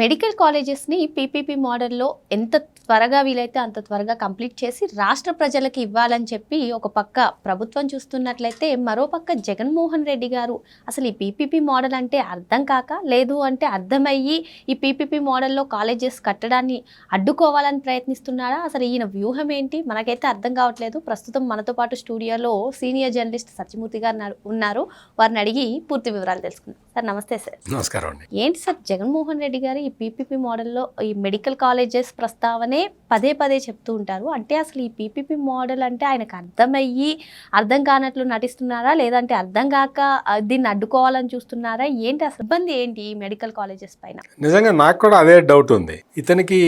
Medical కాలేజెస్ని PPP మోడల్లో ఎంత త్వరగా వీలైతే అంత త్వరగా కంప్లీట్ చేసి రాష్ట్ర ప్రజలకు ఇవ్వాలని చెప్పి ఒక పక్క ప్రభుత్వం చూస్తున్నట్లయితే మరో పక్క జగన్మోహన్ రెడ్డి గారు అసలు ఈ పీపీపీ మోడల్ అంటే అర్థం కాక లేదు అంటే అర్థమయ్యి ఈ పీపీపీ మోడల్లో కాలేజెస్ కట్టడాన్ని అడ్డుకోవాలని ప్రయత్నిస్తున్నారా? అసలు ఈయన వ్యూహం ఏంటి? మనకైతే అర్థం కావట్లేదు. ప్రస్తుతం మనతో పాటు స్టూడియోలో సీనియర్ జర్నలిస్ట్ సత్యమూర్తి గారు ఉన్నారు- వారిని అడిగి పూర్తి వివరాలు తెలుసుకుందాం. సార్ నమస్తే సార్. నమస్కారం ఏంటి సార్ జగన్మోహన్ రెడ్డి గారు ఈ పీపీపీ మోడల్లో ఈ మెడికల్ కాలేజెస్ ప్రస్తావనే పదే పదే చెప్తూ ఉంటారు. అంటే అసలు ఈ పీపీపీ మోడల్ అంటే ఆయనకు అర్థమయ్యి అర్థం కానట్లు నటిస్తున్నారా? లేదంటే అర్థం కాక దీన్ని అడ్డుకోవాలని చూస్తున్నారా? ఏంటి అసలు ఇబ్బంది ఏంటి ఈ మెడికల్ కాలేజెస్ పైన? నిజంగా నాకు కూడా అదే డౌట్ ఉంది. ఇతనికి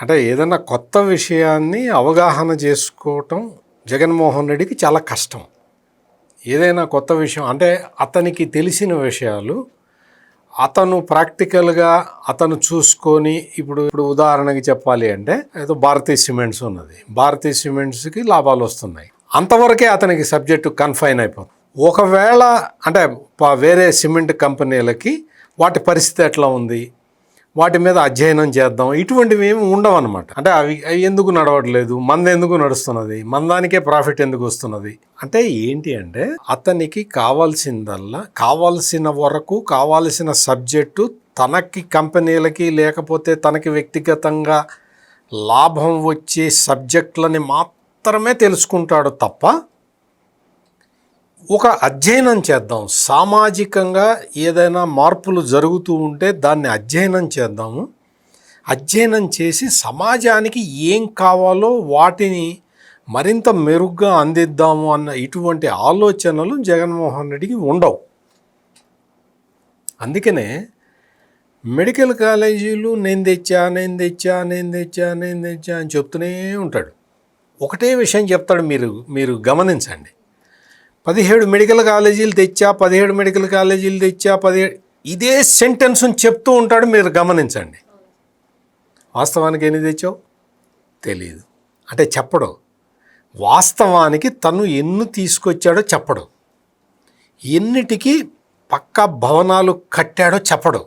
అంటే ఏదైనా కొత్త విషయాన్ని అవగాహన చేసుకోవటం జగన్మోహన్ రెడ్డికి చాలా కష్టం. ఏదైనా కొత్త విషయం అంటే అతనికి తెలిసిన విషయాలు అతను ప్రాక్టికల్గా అతను చూసుకొని ఇప్పుడు ఇప్పుడు ఉదాహరణకి చెప్పాలి అంటే ఏదో భారతీయ సిమెంట్స్ ఉన్నది. భారతీయ సిమెంట్స్కి లాభాలు వస్తున్నాయి. అంతవరకే అతనికి సబ్జెక్టు కన్ఫైన్ అయిపోతుంది. ఒకవేళ అంటే వేరే సిమెంట్ కంపెనీలకి వాటి పరిస్థితి ఎట్లా ఉంది? వాటి మీద అధ్యయనం చేద్దాం. ఇటువంటివి ఏమి ఉండవు అనమాట అంటే అవి అవి ఎందుకు నడవట్లేదు? మంద ఎందుకు నడుస్తున్నది? మందానికే ప్రాఫిట్ ఎందుకు వస్తున్నది? అంటే ఏంటి అంటే అతనికి కావాల్సిందల్లా కావాల్సిన వరకు కావాల్సిన సబ్జెక్టు తనకి కంపెనీలకి లేకపోతే తనకి వ్యక్తిగతంగా లాభం వచ్చే సబ్జెక్టులని మాత్రమే తెలుసుకుంటాడు తప్ప ఒక అధ్యయనం చేద్దాం. సామాజికంగా ఏదైనా మార్పులు జరుగుతూ ఉంటే దాన్ని అధ్యయనం చేద్దాము. అధ్యయనం చేసి సమాజానికి ఏం కావాలో వాటిని మరింత మెరుగ్గా అందిద్దాము అన్న ఇటువంటి ఆలోచనలు జగన్మోహన్ రెడ్డికి ఉండవు. అందుకనే మెడికల్ కాలేజీలు నేను తెచ్చా నేను తెచ్చా నేను తెచ్చా నేను తెచ్చా అని చెప్తూనే ఉంటాడు. ఒకటే విషయం చెప్తాడు మీరు మీరు గమనించండి. పదిహేడు మెడికల్ కాలేజీలు తెచ్చా పదిహేడు మెడికల్ కాలేజీలు తెచ్చా పదిహేడు ఇదే సెంటెన్స్ చెప్తూ ఉంటాడు మీరు గమనించండి. వాస్తవానికి ఎన్ని తెచ్చావు? తెలియదు అంటే చెప్పడు. వాస్తవానికి తను ఎన్ని తీసుకొచ్చాడో చెప్పడు. ఎన్నిటికి పక్కా భవనాలు కట్టాడో చెప్పడు.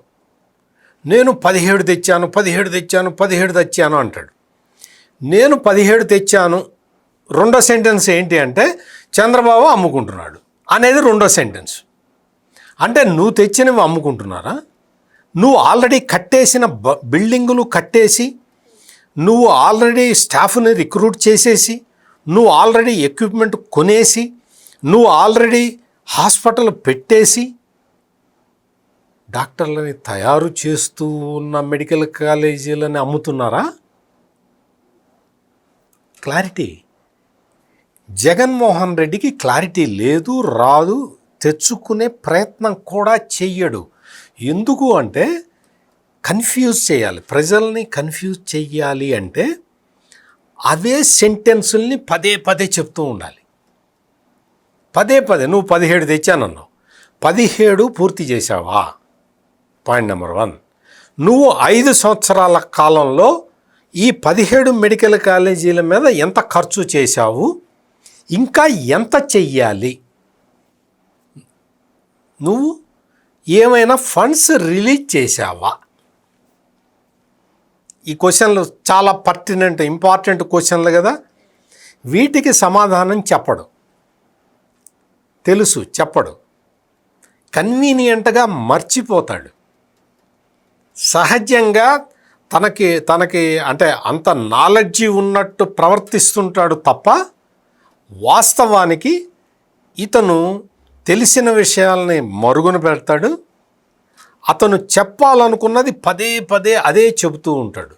నేను పదిహేడు తెచ్చాను పదిహేడు తెచ్చాను పదిహేడు తెచ్చాను అంటాడు. నేను పదిహేడు తెచ్చాను. రెండో సెంటెన్స్ ఏంటి అంటే చంద్రబాబు అమ్ముకుంటున్నాడు అనేది రెండో సెంటెన్స్. అంటే నువ్వు తెచ్చినవి అమ్ముకుంటున్నారా? నువ్వు ఆల్రెడీ కట్టేసిన బ బిల్డింగులు కట్టేసి నువ్వు ఆల్రెడీ స్టాఫ్ని రిక్రూట్ చేసేసి నువ్వు ఆల్రెడీ ఎక్విప్మెంట్ కొనేసి నువ్వు ఆల్రెడీ హాస్పిటల్ పెట్టేసి డాక్టర్లని తయారు చేస్తూ ఉన్న మెడికల్ కాలేజీలని అమ్ముతున్నారా? క్లారిటీ జగన్మోహన్ రెడ్డికి క్లారిటీ లేదు రాదు తెచ్చుకునే ప్రయత్నం కూడా చెయ్యడు. ఎందుకు అంటే కన్ఫ్యూజ్ చేయాలి. ప్రజల్ని కన్ఫ్యూజ్ చెయ్యాలి అంటే అవే సెంటెన్సుల్ని పదే పదే చెప్తూ ఉండాలి. పదే పదే నువ్వు పదిహేడు తెచ్చానన్నావు. పదిహేడు పూర్తి చేశావా? పాయింట్ నెంబర్ వన్ నువ్వు ఐదు సంవత్సరాల కాలంలో ఈ పదిహేడు మెడికల్ కాలేజీల మీద ఎంత ఖర్చు చేశావు? ఇంకా ఎంత చెయ్యాలి? నువ్వు ఏమైనా ఫండ్స్ రిలీజ్ చేశావా? ఈ క్వశ్చన్లు చాలా పర్టినెంట్ ఇంపార్టెంట్ క్వశ్చన్లు కదా. వీటికి సమాధానం చెప్పడు. తెలుసు చెప్పడు. కన్వీనియంట్గా మర్చిపోతాడు. సహజంగా తనకి తనకి అంటే అంత నాలెడ్జి ఉన్నట్టు ప్రవర్తిస్తుంటాడు తప్ప వాస్తవానికి ఇతను తెలిసిన విషయాల్ని మరుగున పెడతాడు. అతను చెప్పాలనుకున్నది పదే పదే అదే చెబుతూ ఉంటాడు.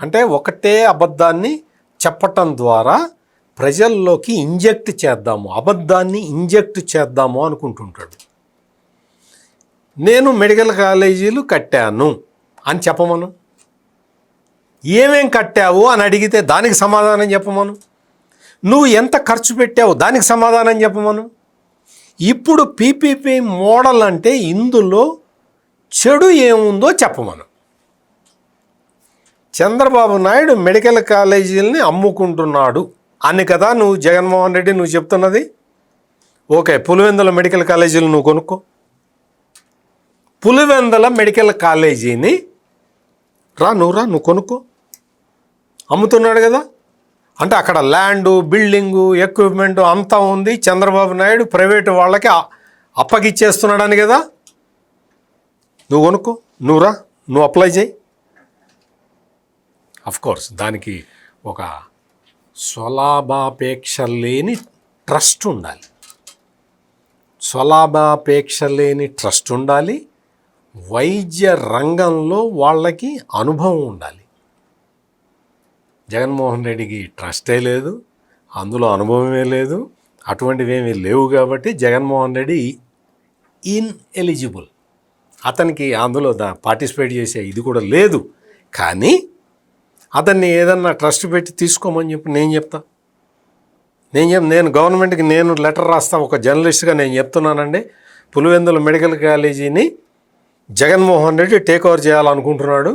అంటే ఒకటే అబద్ధాన్ని చెప్పటం ద్వారా ప్రజల్లోకి ఇంజెక్ట్ చేద్దాము అబద్ధాన్ని ఇంజెక్ట్ చేద్దాము అనుకుంటుంటాడు. నేను మెడికల్ కాలేజీలు కట్టాను అని చెప్పమను. ఏమేం కట్టావు అని అడిగితే దానికి సమాధానం చెప్పమను. నువ్వు ఎంత ఖర్చు పెట్టావు దానికి సమాధానం చెప్పమను ఇప్పుడు పీపీపీ మోడల్ అంటే ఇందులో చెడు ఏముందో చెప్పమను చంద్రబాబు నాయుడు మెడికల్ కాలేజీలని అమ్ముకుంటున్నాడు. అని కదా నువ్వు జగన్మోహన్ రెడ్డి నువ్వు చెప్తున్నది? ఓకే పులివెందుల మెడికల్ కాలేజీలు నువ్వు కొనుక్కో. పులివెందుల మెడికల్ కాలేజీని రా నువ్వు రా నువ్వు కొనుక్కో. అమ్ముతున్నాడు కదా? అంటే అక్కడ ల్యాండు బిల్డింగు ఎక్విప్మెంట్ అంతా ఉంది. చంద్రబాబు నాయుడు ప్రైవేటు వాళ్ళకి అప్పగిచ్చేస్తున్నాడని కదా? నువ్వు కొనుక్కో. నువ్వురా నువ్వు అప్లై చేయి. కోర్స్ దానికి ఒక స్వలాభాపేక్ష లేని ట్రస్ట్ ఉండాలి. స్వలాభాపేక్ష లేని ట్రస్ట్ ఉండాలి. వైద్య రంగంలో వాళ్ళకి అనుభవం ఉండాలి. జగన్మోహన్ రెడ్డికి ట్రస్టే లేదు అందులో అనుభవమే లేదు అటువంటివి ఏమీ లేవు కాబట్టి జగన్మోహన్ రెడ్డి ఇన్ ఎలిజిబుల్ అతనికి అందులో దా పార్టిసిపేట్ చేసే ఇది కూడా లేదు కానీ అతన్ని ఏదన్నా ట్రస్ట్ పెట్టి తీసుకోమని చెప్పి నేను చెప్తా. నేను చెప్ నేను గవర్నమెంట్కి నేను లెటర్ రాస్తా ఒక జర్నలిస్ట్గా నేను చెప్తున్నానండి. పులివెందుల మెడికల్ కాలేజీని జగన్మోహన్ రెడ్డి టేక్ ఓవర్ చేయాలనుకుంటున్నాడు.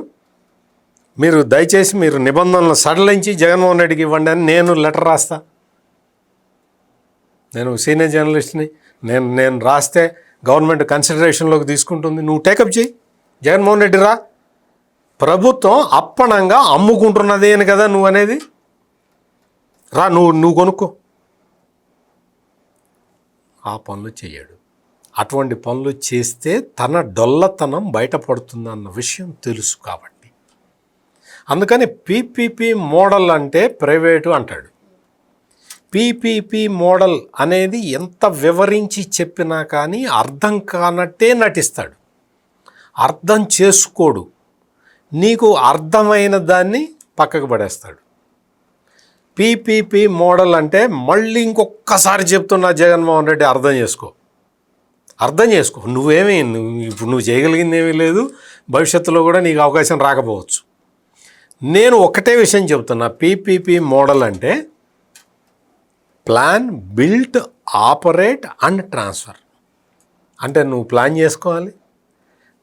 మీరు దయచేసి మీరు నిబంధనలు సడలించి జగన్మోహన్ రెడ్డికి ఇవ్వండి అని నేను లెటర్ రాస్తా. నేను సీనియర్ జర్నలిస్ట్ని నేను నేను రాస్తే గవర్నమెంట్ కన్సిడరేషన్లోకి తీసుకుంటుంది. నువ్వు టేకప్ చేయి జగన్మోహన్ రెడ్డి రా. ప్రభుత్వం అప్పణంగా అమ్ముకుంటున్నది అని కదా నువ్వు అనేది. రా నువ్వు నువ్వు కొనుక్కో. ఆ పనులు చేయడు అటువంటి పనులు చేస్తే తన డొల్లతనం బయటపడుతుందన్న విషయం తెలుసు కాబట్టి. అందుకని పీపీపీ మోడల్ అంటే ప్రైవేటు అంటాడు. పీపీపీ మోడల్ అనేది ఎంత వివరించి చెప్పినా కానీ అర్థం కానట్టే నటిస్తాడు. అర్థం చేసుకోడు. నీకు అర్థమైన దాన్ని పక్కకు పడేస్తాడు. పీపీపీ మోడల్ అంటే మళ్ళీ ఇంకొకసారి చెప్తున్నా జగన్మోహన్ రెడ్డి అర్థం చేసుకో. అర్థం చేసుకో. నువ్వేమీ నువ్వు ఇప్పుడు నువ్వు చేయగలిగింది ఏమీ లేదు. భవిష్యత్తులో కూడా నీకు అవకాశం రాకపోవచ్చు. నేను ఒకటే విషయం చెప్తున్నా. పీపీపీ మోడల్ అంటే plan built operate and transfer. అంటే నువ్వు ప్లాన్ చేసుకోవాలి.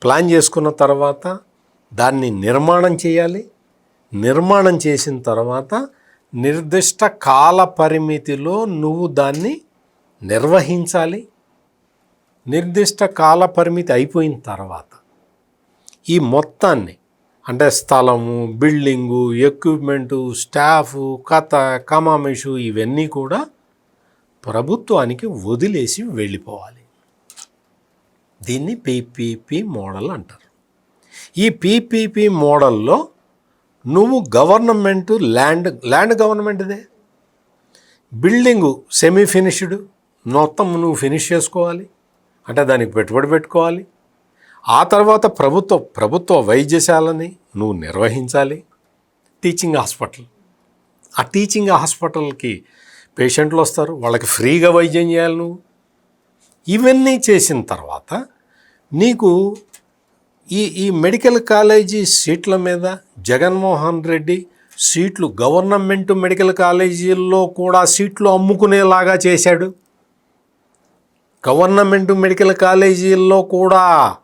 ప్లాన్ చేసుకున్న తర్వాత దాన్ని నిర్మాణం చేయాలి. నిర్మాణం చేసిన తర్వాత నిర్దిష్ట కాల పరిమితిలో నువ్వు దాన్ని నిర్వహించాలి. నిర్దిష్ట కాల పరిమితి అయిపోయిన తర్వాత ఈ మొత్తాన్ని అంటే స్థలము బిల్డింగు ఎక్విప్మెంటు స్టాఫు కథ కమామిషు ఇవన్నీ కూడా ప్రభుత్వానికి వదిలేసి వెళ్ళిపోవాలి. దీన్ని పీపీపీ మోడల్ అంటారు. ఈ పీపీపీ మోడల్లో నువ్వు గవర్నమెంట్ ల్యాండ్ ల్యాండ్ గవర్నమెంట్దే. బిల్డింగు సెమీ ఫినిష్డ్ మొత్తం నువ్వు ఫినిష్ చేసుకోవాలి. అంటే దానికి పెట్టుబడి పెట్టుకోవాలి. ఆ తర్వాత ప్రభుత్వ ప్రభుత్వ వైద్యశాలని నువ్వు నిర్వహించాలి. Teaching hospital. ఆ టీచింగ్ హాస్పిటల్కి పేషెంట్లు వస్తారు. వాళ్ళకి ఫ్రీగా వైద్యం చేయాలి నువ్వు. ఇవన్నీ చేసిన తర్వాత నీకు ఈ ఈ మెడికల్ కాలేజీ సీట్ల మీద జగన్మోహన్ రెడ్డి సీట్లు గవర్నమెంట్ మెడికల్ కాలేజీల్లో కూడా సీట్లు అమ్ముకునేలాగా చేశాడు. గవర్నమెంట్ మెడికల్ కాలేజీల్లో కూడా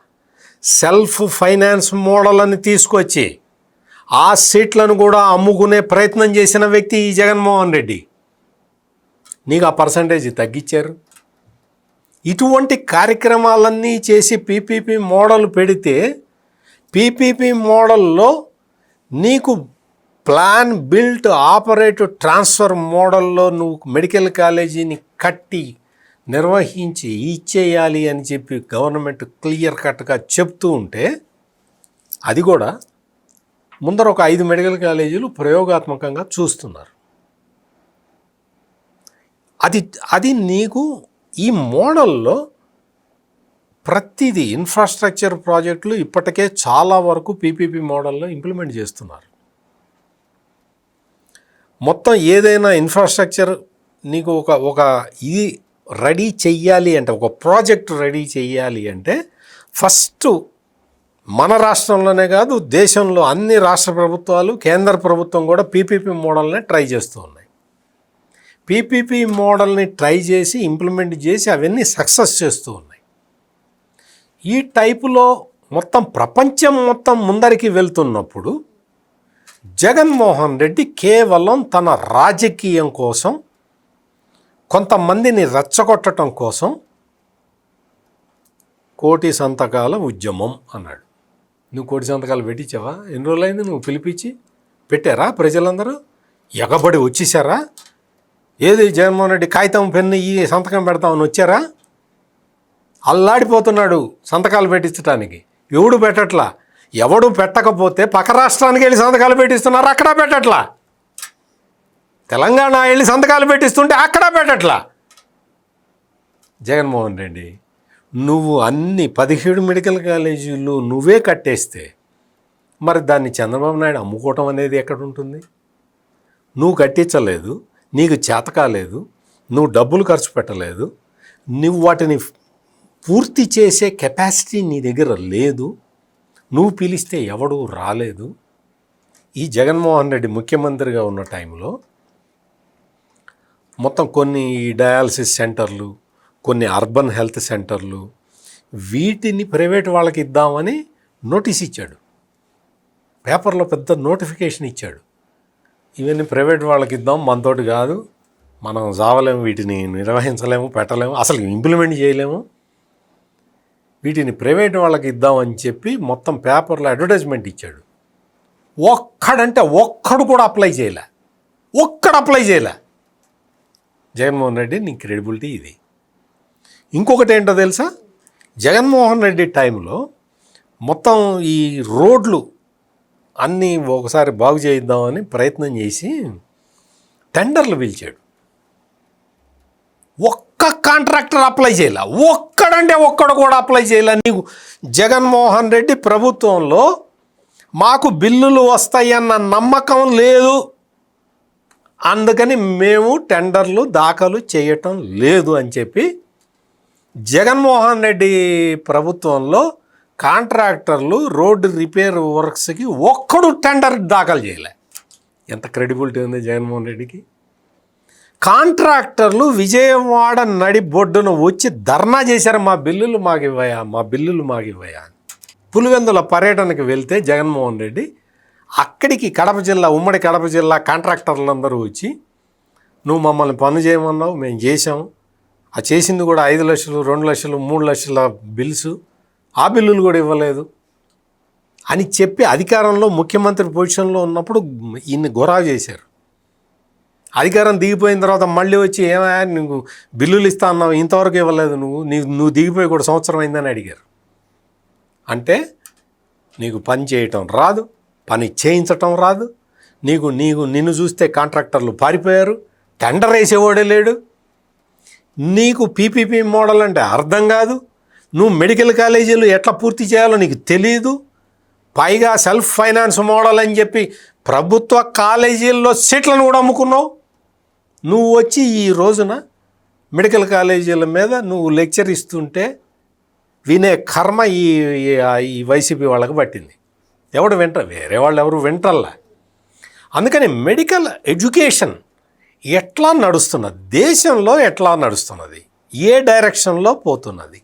సెల్ఫ్ ఫైనాన్స్ మోడల్ అని తీసుకొచ్చి ఆ సీట్లను కూడా అమ్ముకునే ప్రయత్నం చేసిన వ్యక్తి ఈ జగన్మోహన్ రెడ్డి. నీకు ఆ పర్సంటేజ్ తగ్గించారు ఇటువంటి కార్యక్రమాలన్నీ చేసి పీపీపీ మోడల్ పెడితే పీపీపీ మోడల్లో నీకు ప్లాన్ బిల్ట్ ఆపరేట్ ట్రాన్స్ఫర్ మోడల్లో నువ్వు మెడికల్ కాలేజీని కట్టి నిర్వహించి ఇచ్చేయాలి అని చెప్పి గవర్నమెంట్ క్లియర్ కట్గా చెప్తూ ఉంటే అది కూడా ముందర ఒక ఐదు మెడికల్ కాలేజీలు ప్రయోగాత్మకంగా చూస్తున్నారు. అది అది నీకు ఈ మోడల్లో ప్రతిదీ ఇన్ఫ్రాస్ట్రక్చర్ ప్రాజెక్టులు ఇప్పటికే చాలా వరకు పీపీపీ మోడల్లో ఇంప్లిమెంట్ చేస్తున్నారు. మొత్తం ఏదైనా ఇన్ఫ్రాస్ట్రక్చర్ నీకు ఒక ఒక ఇది రెడీ చెయ్యాలి అంటే ఒక ప్రాజెక్ట్ రెడీ చెయ్యాలి అంటే ఫస్ట్ మన రాష్ట్రంలోనే కాదు దేశంలో అన్ని రాష్ట్ర ప్రభుత్వాలు కేంద్ర ప్రభుత్వం కూడా పీపీపీ మోడల్నే ట్రై చేస్తూ ఉన్నాయి. పీపీపీ మోడల్ని ట్రై చేసి ఇంప్లిమెంట్ చేసి అవన్నీ సక్సెస్ చేస్తూ ఉన్నాయి. ఈ టైపులో మొత్తం ప్రపంచం మొత్తం ముందరికి వెళ్తున్నప్పుడు జగన్మోహన్ రెడ్డి కేవలం తన రాజకీయం కోసం కొంతమందిని రెచ్చగొట్టడం కోసం కోటి సంతకాల ఉద్యమం అన్నాడు. నువ్వు కోటి సంతకాలు పెట్టించావా? ఎన్ని రోజులైంది నువ్వు పిలిపించి? పెట్టారా ప్రజలందరూ? ఎగబడి వచ్చేసారా? ఏది జగన్మోహన్ రెడ్డి కాగితం పెన్ను ఈ సంతకం పెడతామని వచ్చారా? అల్లాడిపోతున్నాడు సంతకాలు పెట్టించడానికి ఎవడు పెట్టట్లా? ఎవడు పెట్టకపోతే పక్క రాష్ట్రానికి వెళ్ళి సంతకాలు పెట్టిస్తున్నారు? అక్కడ పెట్టట్లా? తెలంగాణ వెళ్ళి సంతకాలు పెట్టిస్తుంటే అక్కడ పెట్టట్లా. జగన్మోహన్ రెడ్డి నువ్వు అన్ని పదిహేడు మెడికల్ కాలేజీలు నువ్వే కట్టేస్తే మరి దాన్ని చంద్రబాబు నాయుడు అమ్ముకోవటం అనేది ఎక్కడ ఉంటుంది నువ్వు కట్టించలేదు నీకు చేత కాలేదు నువ్వు డబ్బులు ఖర్చు పెట్టలేదు నువ్వు వాటిని పూర్తి చేసే కెపాసిటీ నీ దగ్గర లేదు నువ్వు పిలిస్తే ఎవడూ రాలేదు. ఈ జగన్మోహన్ రెడ్డి ముఖ్యమంత్రిగా ఉన్న టైంలో మొత్తం కొన్ని డయాలసిస్ సెంటర్లు కొన్ని అర్బన్ హెల్త్ సెంటర్లు వీటిని ప్రైవేట్ వాళ్ళకి ఇద్దామని నోటీస్ ఇచ్చాడు. పేపర్లో పెద్ద నోటిఫికేషన్ ఇచ్చాడు. ఇవన్నీ ప్రైవేట్ వాళ్ళకి ఇద్దాం మనతోటి కాదు. మనం జావలేము వీటిని నిర్వహించలేము పెట్టలేము అసలు ఇంప్లిమెంట్ చేయలేము. వీటిని ప్రైవేట్ వాళ్ళకి ఇద్దామని చెప్పి మొత్తం పేపర్లో అడ్వర్టైజ్మెంట్ ఇచ్చాడు. ఒక్కడంటే ఒక్కడు కూడా అప్లై చేయలే. ఒక్కడు అప్లై చేయలే. జగన్మోహన్ రెడ్డి నీ క్రెడిబిలిటీ ఇది. ఇంకొకటి ఏంటో తెలుసా? జగన్మోహన్ రెడ్డి టైంలో మొత్తం ఈ రోడ్లు అన్నీ ఒకసారి బాగు చేయిద్దామని ప్రయత్నం చేసి టెండర్లు పిలిచాడు. ఒక్క కాంట్రాక్టర్ అప్లై చేయలే. ఒక్కడంటే ఒక్కడు కూడా అప్లై చేయలే. నీకు జగన్మోహన్ రెడ్డి ప్రభుత్వంలో మాకు బిల్లులు వస్తాయన్న నమ్మకం లేదు. అందుకని మేము టెండర్లు దాఖలు చేయటం లేదు అని చెప్పి జగన్మోహన్ రెడ్డి ప్రభుత్వంలో కాంట్రాక్టర్లు రోడ్డు రిపేర్ వర్క్స్కి ఒక్కడు టెండర్ దాఖలు చేయలే ఎంత క్రెడిబిలిటీ ఉంది జగన్మోహన్ రెడ్డికి కాంట్రాక్టర్లు విజయవాడ నడి బొడ్డున వచ్చి ధర్నా చేశారు మా బిల్లులు మాకు ఇవ్వయా మా బిల్లులు మాకు ఇవ్వయా అని. పులివెందుల పర్యటనకు వెళ్తే జగన్మోహన్ రెడ్డి అక్కడికి కడప జిల్లా ఉమ్మడి కడప జిల్లా కాంట్రాక్టర్లందరూ వచ్చి నువ్వు మమ్మల్ని పని చేయమన్నావు మేము చేసాం ఆ చేసింది కూడా ఐదు లక్షలు రెండు లక్షలు మూడు లక్షల బిల్స్. ఆ బిల్లులు కూడా ఇవ్వలేదు. అని చెప్పి అధికారంలో ముఖ్యమంత్రి పొజిషన్లో ఉన్నప్పుడు ఇన్ని గురా చేశారు. అధికారం దిగిపోయిన తర్వాత మళ్ళీ వచ్చి ఏమయ్యా నువ్వు బిల్లులు ఇస్తా అన్నావు ఇంతవరకు ఇవ్వలేదు నువ్వు. నీ నువ్వు దిగిపోయి కూడా సంవత్సరం అయిందని అడిగారు. అంటే నీకు పని చేయటం రాదు. పని చేయించటం రాదు. నీకు నీకు నిన్ను చూస్తే కాంట్రాక్టర్లు పారిపోయారు. టెండర్ వేసేవాడే లేడు. నీకు పీపీపీ మోడల్ అంటే అర్థం కాదు. నువ్వు మెడికల్ కాలేజీలు ఎట్లా పూర్తి చేయాలో నీకు తెలియదు పైగా సెల్ఫ్ ఫైనాన్స్ మోడల్ అని చెప్పి ప్రభుత్వ కాలేజీల్లో సీట్లను కూడా అమ్ముకున్నావు. నువ్వు వచ్చి ఈ రోజున మెడికల్ కాలేజీల మీద నువ్వు లెక్చర్ ఇస్తుంటే వినే కర్మ ఈ ఈ- ఈ వైసీపీ వాళ్ళకి పట్టింది. ఎవడు వింట వేరే వాళ్ళు ఎవరు వింటల్లా అందుకని మెడికల్ ఎడ్యుకేషన్ ఎట్లా నడుస్తున్నది? దేశంలో ఎట్లా నడుస్తున్నది? ఏ డైరెక్షన్లో పోతున్నది?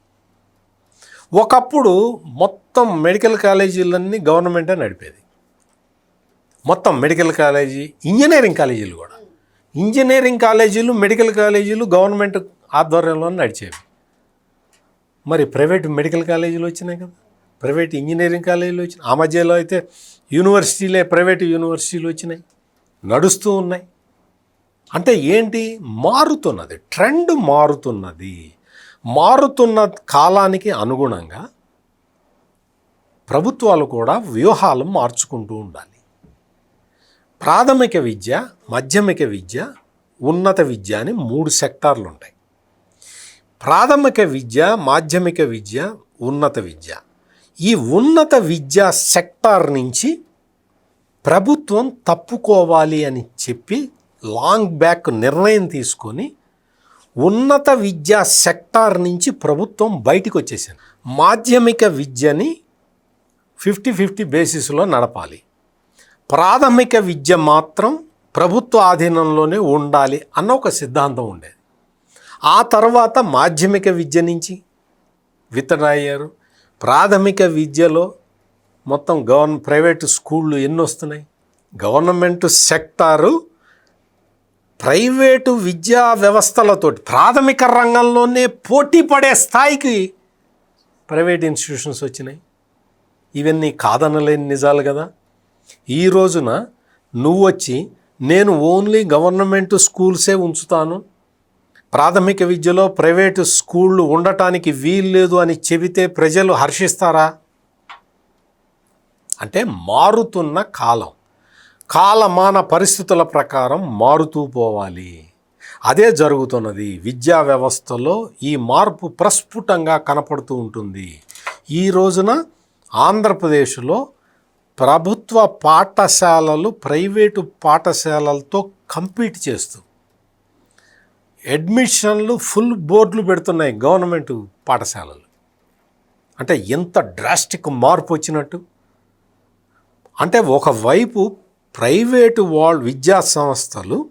ఒకప్పుడు మొత్తం మెడికల్ కాలేజీలన్నీ గవర్నమెంటే నడిపేది. మొత్తం మెడికల్ కాలేజీ ఇంజనీరింగ్ కాలేజీలు కూడా. ఇంజనీరింగ్ కాలేజీలు మెడికల్ కాలేజీలు గవర్నమెంట్ ఆధ్వర్యంలో నడిచేవి. మరి ప్రైవేట్ మెడికల్ కాలేజీలు వచ్చినాయి కదా. ప్రైవేట్ ఇంజనీరింగ్ కాలేజీలు వచ్చినాయి ఆ మధ్యలో అయితే యూనివర్సిటీలే ప్రైవేట్ యూనివర్సిటీలు వచ్చినాయి. నడుస్తూ ఉన్నాయి. అంటే ఏంటి? మారుతున్నది. ట్రెండ్ మారుతున్నది. మారుతున్న కాలానికి అనుగుణంగా ప్రభుత్వాలు కూడా వ్యూహాలు మార్చుకుంటూ ఉండాలి. ప్రాథమిక విద్య మాధ్యమిక విద్య ఉన్నత విద్య అని మూడు సెక్టార్లు ఉంటాయి ప్రాథమిక విద్య మాధ్యమిక విద్య ఉన్నత విద్య. ఈ ఉన్నత విద్యా సెక్టార్ నుంచి ప్రభుత్వం తప్పుకోవాలి అని చెప్పి లాంగ్ బ్యాక్ నిర్ణయం తీసుకొని ఉన్నత విద్యా సెక్టార్ నుంచి ప్రభుత్వం బయటకు వచ్చేసింది. మాధ్యమిక విద్యని ఫిఫ్టీ ఫిఫ్టీ బేసిస్లో నడపాలి. ప్రాథమిక విద్య మాత్రం ప్రభుత్వ ఆధీనంలోనే ఉండాలి అన్న ఒక సిద్ధాంతం ఉండేది. ఆ తర్వాత మాధ్యమిక విద్య నుంచి విత్తనాయ్యారు. ప్రాథమిక విద్యలో మొత్తం గవర్న ప్రైవేటు స్కూళ్ళు ఎన్ని వస్తున్నాయి? గవర్నమెంట్ సెక్టారు ప్రైవేటు విద్యా వ్యవస్థలతోటి ప్రాథమిక రంగంలోనే పోటీ పడే స్థాయికి ప్రైవేట్ ఇన్స్టిట్యూషన్స్ వచ్చినాయి. ఇవన్నీ కాదనలేని నిజాలు కదా. ఈ రోజున నువ్వు వచ్చి నేను ఓన్లీ గవర్నమెంట్ స్కూల్సే ఉంచుతాను. ప్రాథమిక విద్యలో ప్రైవేటు స్కూళ్ళు ఉండటానికి వీల్లేదు అని చెబితే ప్రజలు హర్షిస్తారా? అంటే మారుతున్న కాలం. కాలమాన పరిస్థితుల ప్రకారం మారుతూ పోవాలి. అదే జరుగుతున్నది. విద్యా వ్యవస్థలో ఈ మార్పు ప్రస్ఫుటంగా కనపడుతూ ఉంటుంది. ఈ రోజున ఆంధ్రప్రదేశ్లో ప్రభుత్వ పాఠశాలలు ప్రైవేటు పాఠశాలలతో కంపీట్ చేస్తూ అడ్మిషన్లు ఫుల్ బోర్డులు పెడుతున్నాయి గవర్నమెంట్ పాఠశాలలు. అంటే ఎంత డ్రాస్టిక్ మార్పు వచ్చినట్టు? అంటే ఒకవైపు ప్రైవేటు వాళ్ళ విద్యా సంస్థలు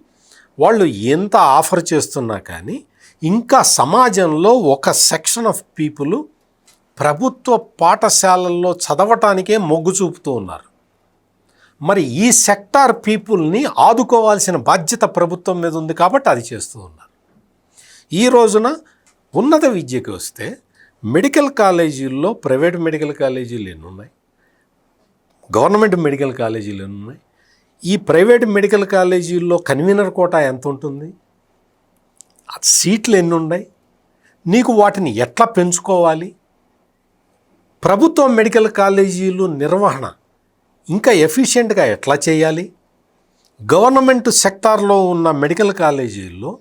వాళ్ళు ఎంత ఆఫర్ చేస్తున్నా కానీ ఇంకా సమాజంలో ఒక సెక్షన్ ఆఫ్ పీపుల్ ప్రభుత్వ పాఠశాలల్లో చదవటానికే మొగ్గు చూపుతూ ఉన్నారు. మరి ఈ సెక్టార్ పీపుల్ని ఆదుకోవాల్సిన బాధ్యత ప్రభుత్వం మీద ఉంది కాబట్టి అది చేస్తూ ఉన్నారు. ఈ రోజున ఉన్నత విద్యకి వస్తే మెడికల్ కాలేజీల్లో ప్రైవేట్ మెడికల్ కాలేజీలు ఎన్ని ఉన్నాయి గవర్నమెంట్ మెడికల్ కాలేజీలు ఎన్ని ఉన్నాయి ఈ ప్రైవేట్ మెడికల్ కాలేజీల్లో కన్వీనర్ కోటా ఎంత ఉంటుంది సీట్లు ఎన్ని ఉన్నాయి నీకు వాటిని ఎట్లా పెంచుకోవాలి? ప్రభుత్వ మెడికల్ కాలేజీలు నిర్వహణ ఇంకా ఎఫిషియెంట్గా ఎట్లా చేయాలి? గవర్నమెంట్ సెక్టార్లో ఉన్న మెడికల్ కాలేజీల్లో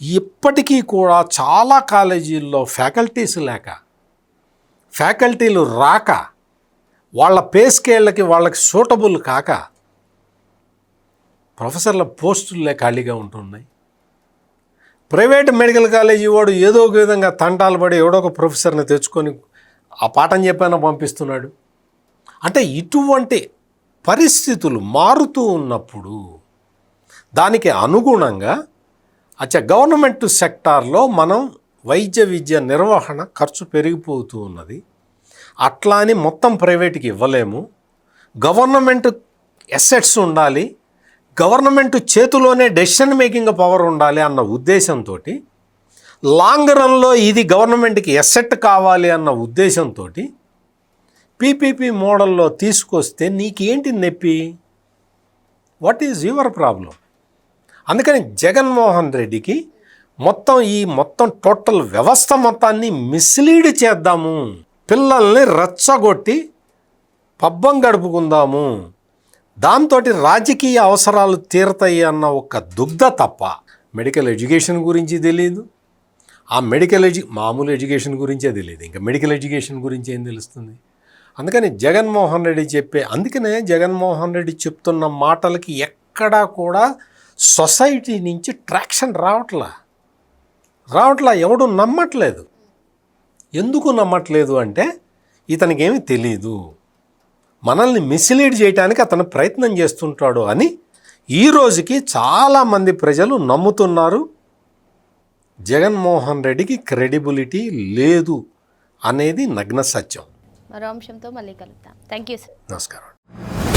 ఇప్పటికీ కూడా చాలా కాలేజీల్లో ఫ్యాకల్టీస్ లేక ఫ్యాకల్టీలు రాక వాళ్ళ పే స్కేళ్ళకి వాళ్ళకి సూటబుల్ కాక ప్రొఫెసర్ల పోస్టులే ఖాళీగా ఉంటున్నాయి. ప్రైవేట్ మెడికల్ కాలేజీ వాడు ఏదో ఒక విధంగా తంటాలు పడి ఎవడో ఒక ప్రొఫెసర్ని తెచ్చుకొని ఆ పాఠం చెప్పైనా పంపిస్తున్నాడు. అంటే ఇటువంటి పరిస్థితులు మారుతూ ఉన్నప్పుడు దానికి అనుగుణంగా అచ్చా గవర్నమెంట్ సెక్టార్లో మనం వైద్య విద్య నిర్వహణ ఖర్చు పెరిగిపోతూ ఉన్నది. అట్లా అని మొత్తం ప్రైవేట్కి ఇవ్వలేము. గవర్నమెంట్ ఎసెట్స్ ఉండాలి. గవర్నమెంట్ చేతిలోనే డెసిషన్ మేకింగ్ పవర్ ఉండాలి అన్న ఉద్దేశంతో లాంగ్ రన్లో ఇది గవర్నమెంట్కి ఎసెట్ కావాలి అన్న ఉద్దేశంతో పీపీపీ మోడల్లో తీసుకొస్తే నీకేంటి నొప్పి? వాట్ ఈజ్ యువర్ ప్రాబ్లం అందుకని జగన్మోహన్ రెడ్డికి మొత్తం ఈ మొత్తం టోటల్ వ్యవస్థ మొత్తాన్ని మిస్లీడ్ చేద్దాము. పిల్లల్ని రచ్చగొట్టి పబ్బం గడుపుకుందాము. దాంతో రాజకీయ అవసరాలు తీరతాయి అన్న ఒక దుగ్ధ తప్ప మెడికల్ ఎడ్యుకేషన్ గురించి తెలియదు ఆ మెడికల్ ఎడ్యు మామూలు ఎడ్యుకేషన్ గురించే తెలియదు ఇంకా మెడికల్ ఎడ్యుకేషన్ గురించి ఏం తెలుస్తుంది? అందుకని జగన్మోహన్ రెడ్డి చెప్పే అందుకనే జగన్మోహన్ రెడ్డి చెప్తున్న మాటలకి ఎక్కడా కూడా సొసైటీ నుంచి ట్రాక్షన్ రావట్లా. రావట్లా ఎవడు నమ్మట్లేదు. ఎందుకు నమ్మట్లేదు అంటే ఇతనికి ఏమీ తెలియదు మనల్ని మిస్లీడ్ చేయడానికి అతను ప్రయత్నం చేస్తుంటాడు అని ఈ రోజుకి చాలామంది ప్రజలు నమ్ముతున్నారు. జగన్మోహన్ రెడ్డికి క్రెడిబిలిటీ లేదు అనేది నగ్న సత్యం. మరో అంశంతో మళ్ళీ కలుద్దాం. థ్యాంక్ యూ సార్ నమస్కారం.